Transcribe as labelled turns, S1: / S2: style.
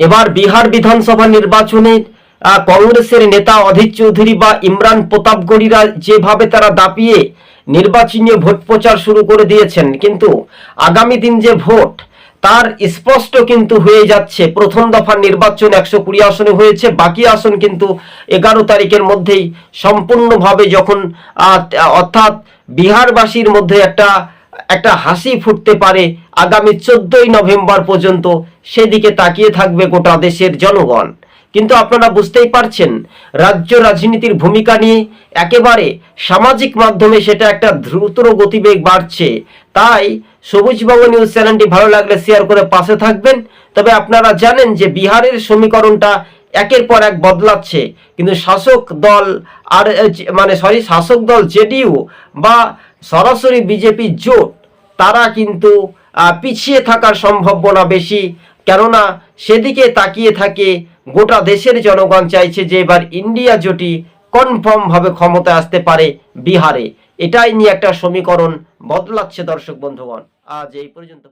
S1: এবার বিহার বিধানসভা নির্বাচনে কংগ্রেসের নেতা অধীর চৌধুরী বা ইমরান প্রতাপগড়িরা যেভাবে তারা দাপিয়ে নির্বাচনী ভোট প্রচার শুরু করে দিয়েছেন, কিন্তু আগামী দিন যে ভোট, তার স্পষ্ট কিন্তু হয়ে যাচ্ছে। প্রথম দফার নির্বাচন একশো কুড়ি আসনে হয়েছে, বাকি আসন কিন্তু এগারো তারিখের মধ্যেই সম্পূর্ণভাবে যখন অর্থাৎ বিহারবাসীর মধ্যে একটা একটা হাসি ফুটতে পারে আগামী চোদ্দই নভেম্বর পর্যন্ত। সেদিকে তাকিয়ে থাকবে গোটা দেশের জনগণ। কিন্তু আপনারা বুঝতেই পারছেন, রাজ্য রাজনীতির ভূমিকা নিয়ে একেবারে সামাজিক মাধ্যমে সেটা একটা দ্রুত গতিবেগ বাড়ছে। তাই সবুজবঙ্গ নিউজ চ্যানেলটি ভালো লাগলে শেয়ার করে পাশে থাকবেন। তবে আপনারা জানেন যে বিহারের সমীকরণটা একের পর এক বদলাচ্ছে। কিন্তু শাসক দল আর মানে সরি, শাসক দল জেডিইউ বা সরাসরি বিজেপি জোট, তারা কিন্তু পিছিয়ে থাকার সম্ভাবনা বেশি। কেননা, সেদিকে তাকিয়ে থাকে গোটা দেশের জনগণ চাইছে যে এবার ইন্ডিয়া জোটই কনফার্মভাবে ক্ষমতায় আসতে পারে বিহারে। এটাই নিয়ে একটা সমীকরণ বদলাচ্ছে দর্শক বন্ধুগণ। আজ এই পর্যন্ত।